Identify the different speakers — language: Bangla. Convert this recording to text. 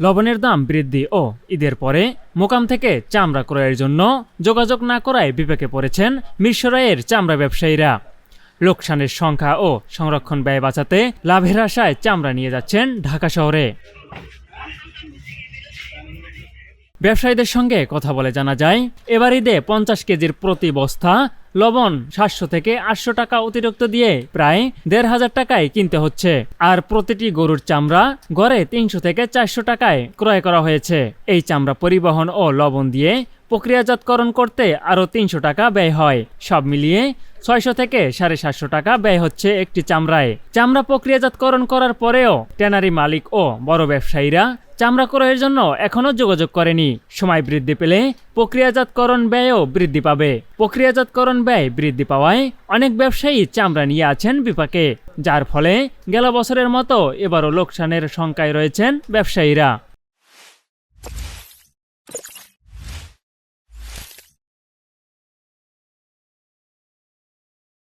Speaker 1: লবণের দাম বৃদ্ধি ও ঈদের পরে মোকাম থেকে চামড়া ক্রয়ের জন্য যোগাযোগ না করায় বিপাকে পড়েছেন মিরসরাইয়ের চামড়া ব্যবসায়ীরা। লোকসানের সংখ্যা ও সংরক্ষণ ব্যয় বাঁচাতে লাভের আশায় চামড়া নিয়ে যাচ্ছেন ঢাকা শহরে। ব্যবসায়ীদের সঙ্গে কথা বলে জানা যায়, এবার ঈদে পঞ্চাশ কেজির প্রতি বস্তা, লবণ সাতশো থেকে আটশো টাকা অতিরিক্ত দিয়ে প্রায় দেড় হাজার টাকায় কিনতে হচ্ছে। আর প্রতিটি গরুর চামড়া গড়ে তিনশো থেকে চারশো টাকায় ক্রয় করা হয়েছে। এই চামড়া পরিবহন ও লবণ দিয়ে প্রক্রিয়াজাতকরণ করতে আরও তিনশো টাকা ব্যয় হয়। সব মিলিয়ে ছয়শো থেকে সাড়ে সাতশো টাকা ব্যয় হচ্ছে একটি চামড়ায়। চামড়া প্রক্রিয়াজাতকরণ করার পরেও ট্যানারি মালিক ও বড় ব্যবসায়ীরা চামড়া ক্রয়ের জন্য এখনও যোগাযোগ করেনি। সময় বৃদ্ধি পেলে প্রক্রিয়াজাতকরণ ব্যয়ও বৃদ্ধি পাবে। প্রক্রিয়াজাতকরণ ব্যয় বৃদ্ধি পাওয়ায় অনেক ব্যবসায়ী চামড়া নিয়ে আছেন বিপাকে, যার ফলে গেল বছরের মতো এবারও লোকসানের শঙ্কায় রয়েছেন ব্যবসায়ীরা।